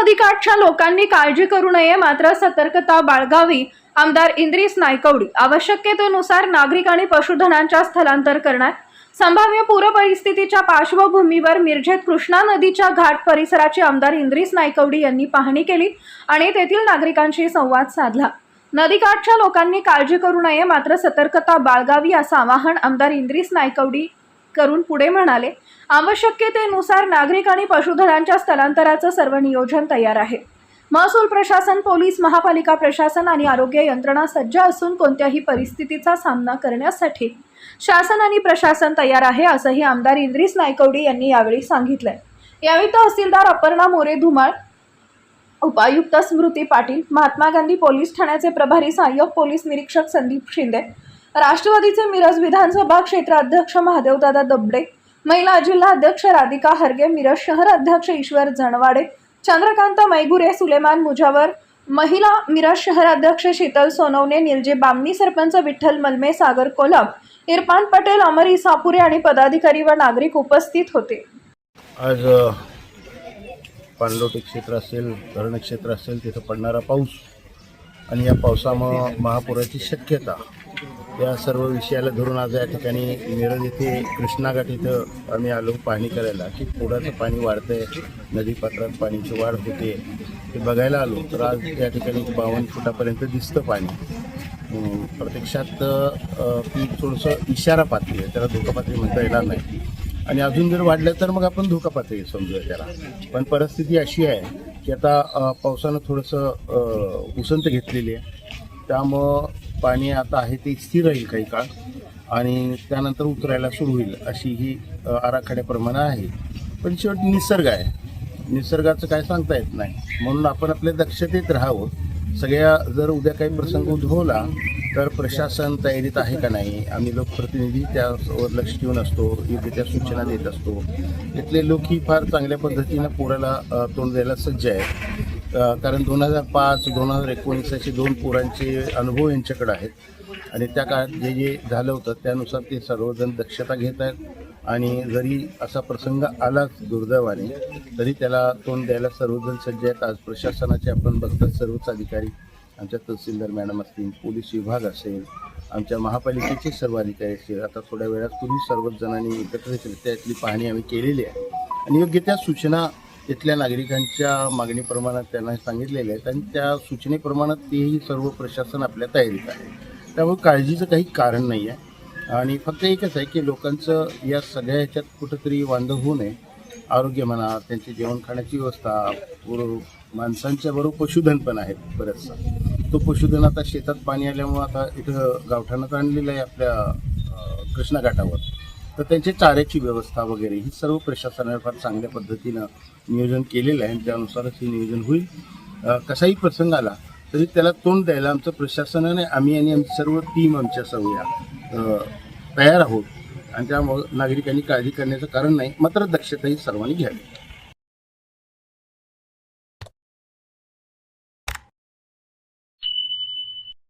नदीकाठच्या लोकांनी काळजी करू नये मात्र सतर्कता बाळगावी. आमदार इंद्रिस नायकवडी आवश्यकतेनुसार नागरिक आणि पशुधनांच्या स्थलांतर करणार. संभाव्य पूर परिस्थितीच्या पार्श्वभूमीवर मिरजेत कृष्णा नदीच्या घाट परिसराची आमदार इंद्रिस नायकवडी यांनी पाहणी केली आणि तेथील नागरिकांशी संवाद साधला. नदीकाठच्या लोकांनी काळजी करू नये मात्र सतर्कता बाळगावी असं आवाहन आमदार इंद्रिस नायकवडी करून पुढे म्हणाले आवश्यकतेनुसार नागरिक आणि पशुधनांच्या स्थलांतराचं सर्व नियोजन तयार आहे. महसूल प्रशासन पोलीस महापालिका प्रशासन आणि आरोग्य यंत्रणा सज्ज असून कोणत्याही परिस्थितीचा सामना करण्यासाठी शासन आणि प्रशासन तयार आहे असंही आमदार इंद्रिस नायकवडी यांनी यावेळी सांगितलंय. यावेळी तहसीलदार अपर्णा मोरे धुमाळ उपायुक्त स्मृती पाटील महात्मा गांधी पोलीस ठाण्याचे प्रभारी सहाय्यक पोलीस निरीक्षक संदीप शिंदे राष्ट्रवादीचे मिरज विधानसभा क्षेत्र अध्यक्ष महादेवदादा दबडे महिला जिल्हा अध्यक्ष राधिका हरगे मिरज शहर अध्यक्ष ईश्वर जनवाडे चंद्रकांत मैगुरे सुलेमान मुजावर महिला मिरज शहर अध्यक्ष शीतल सोनवणे निलजे बामणी सरपंच विठ्ठल मलमे सागर कोलम इरफान पटेल अमर इसापुरे आणि पदाधिकारी व नागरिक उपस्थित होते. आज पाणलोटी क्षेत्र असेल धरण क्षेत्र असेल तिथं पडणारा पाऊस आणि या पावसामुळं महापुराची शक्यता. या सर्व विषयाला धरून आज या ठिकाणी मिरज येथे कृष्णाघाट इथं आम्ही आलो. पाणी करायला. की पुराचं पाणी वाढतंय. नदीपात्रात पाण्याची वाढ होते. ते बघायला आलो तर आज या ठिकाणी बावन्न फुटापर्यंत दिसतं पाणी. प्रत्यक्षात ती थोडंसं इशारा पातळी आहे. त्याला धोका पातळी म्हणता येणार नाही. आणि अजून जर वाढलं तर मग आपण धोका पातळी समजूया त्याला. पण परिस्थिती अशी आहे की आता पावसानं थोडंसं उसंत घेतलेली आहे. त्यामुळं पाणी आता आहे ते स्थिर राहील काही काळ आणि त्यानंतर उतरायला सुरू होईल अशी ही आराखड्याप्रमाणे आहे. पण शेवटी निसर्ग आहे. निसर्गाचं काय सांगता येत नाही. म्हणून आपण आपल्या दक्षतेत राहावं. सगळ्या जर उद्या काही प्रसंग उद्भवला तर प्रशासन तयारीत आहे का नाही? आम्ही लोकप्रतिनिधी त्यावर लक्ष ठेवून असतो योग्य त्या सूचना देत असतो. इथले लोकही फार चांगल्या पद्धतीनं पुराला तोंड द्यायला सज्ज आहेत. कारण दोन हजार पाच दोन हजार एकोणीस असे दोन पुरांचे अनुभव यांच्याकडे आहेत. आणि त्या काळात जे जे झालं होतं त्यानुसार ते सर्वजण दक्षता घेत आहेत. आणि जरी असा प्रसंग आलाच दुर्दैवाने तरी त्याला तोंड द्यायला सर्वजण सज्ज आहेत. आज प्रशासनाचे आपण बघतात सर्वच अधिकारी. आमच्या तहसीलदार मॅडम असतील पोलीस विभाग असेल आमच्या महापालिकेचे सर्व अधिकारी असतील. आता थोड्या वेळात तुम्ही सर्वच जणांनी एकत्रितरित्या यातली पाहणी आम्ही केलेली आहे. आणि योग्य त्या सूचना इथल्या नागरिकांच्या मागणीप्रमाणे त्यांना सांगितलेलं आहे. आणि त्या सूचनेप्रमाणे तेही सर्व प्रशासन आपल्या तयारीत आहे. त्यामुळे काळजीचं काही कारण नाही आहे. आणि फक्त एकच आहे की लोकांचं या सगळ्या ह्याच्यात कुठंतरी वांदं होऊ नये. आरोग्य म्हणा त्यांची जेवण खाण्याची व्यवस्था माणसांच्या बरोबर पशुधन पण आहेत बरंचसं. तो पशुधन आता शेतात पाणी आल्यामुळं आता इथं गावठाणात आणलेलं आहे आपल्या कृष्णा घाटावर. तर त्यांची चाऱ्याची व्यवस्था वगैरे ही सर्व प्रशासनाने फार चांगल्या पद्धतीनं नियोजन केलेलं आहे आणि त्यानुसारच हे नियोजन होईल. कसाही प्रसंग आला तरी त्याला तोंड द्यायला आमचं प्रशासनाने आम्ही आणि आमची सर्व टीम आमच्या सर्व या तयार आहोत. आणि त्यामुळं नागरिकांनी काळजी करण्याचं कारण नाही मात्र दक्षताही सर्वांनी घ्यावी.